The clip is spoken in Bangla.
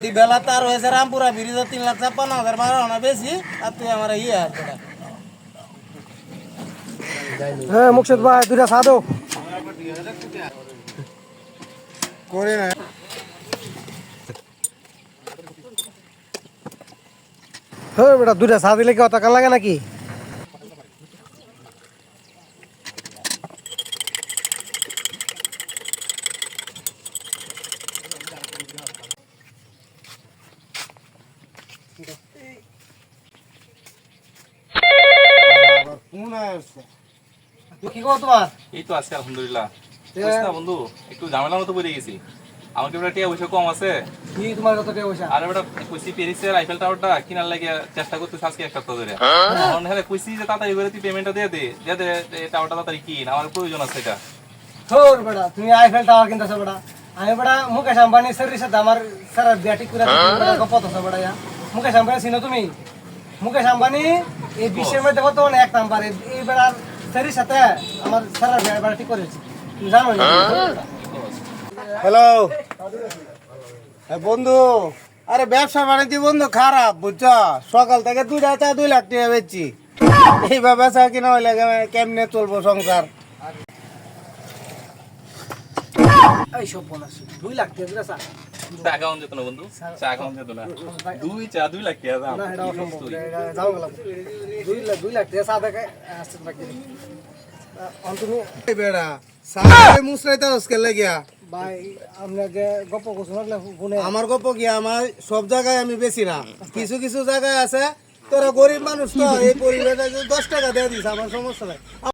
বেলা তার হয়েছে রামপুরা ব্রিজে তিন লাখ ছাপ্পান্ন হাজার বারো আনা বেশি আর তুই আমার ইয়ে আর হ্যাঁ মুকসুদ ভাই দুইটা চা দাও। করে না। হ্যাঁ বেটা দুইটা চা দিলে কি টাকা লাগে নাকি? কি কো তোমার এই তো আছে আলহামদুলিল্লাহ বন্ধু একটু ঝামেলার মতো পড়ে গেছি। আমার কি একটা টিয়া পয়সা কম আছে। কি তোমার কত টাকা পয়সা? আর বেটা কইছি প্যারিসের আইফেল টাওয়ারটা কিনার লাগে চেষ্টা করতেছি আজকে এক সপ্তাহ ধরে। হ্যাঁ কইছি যে তাড়াতাড়ি করে তুই পেমেন্টটা দিয়ে দে দিয়ে দে টাওয়ারটা তাড়াতাড়ি কিন আমার প্রয়োজন আছে এটা। তোর বেটা তুমি আইফেল টাওয়ার কিনতেছো বেটা। আমি বেটা মুকেশ আম্বানি সাথে আমার স্যার ব্যাটিক করে বেটা আছে বেটা ইয়া? মুকেশ আম্বানি চিনো তুমি? মুকেশ আম্বানি এই বিশ্বের মধ্যে বর্তমানে এক নাম্বার। এই এই বেটার স্যারের সাথে আমার স্যার ব্যাটিক করেছে। তুমি জানো হ্যালো বন্ধু আরে ব্যবসা বাণিজ্য বন্ধু খারাপ বুঝছ? সকাল থেকে দুইটা চা দুই লাখ টাকা বেচছি। এইভাবে বেচা কিনা হইলে কেমনে চলবো সংসার? এই সব বোনাস। দুই লাখ টাকা স্যার চা যেত না বন্ধু? চা খাওয়ান যেত না। দুই চা দুই লাখ টাকা দাম। না এটা কি অসম্ভব বলছিস তুই? এটা যাও গেলাম। দুই লাখ দুই লাখ টাকা চা দেখে আসতে বাকি আহ, তুমি বেড়া সামনে মুসরাইতে হসকে লাগিয়া? ভাই আপনাকে গপ্প করছ ফোনে? আমার গল্প কি আমার সব জায়গায় আমি বেশি না। কিছু কিছু জায়গায় আছে। তোরা গরিব মানুষ তো এই পরিবেশে দশ টাকা দিয়ে দিস আমার সমস্যা নাই।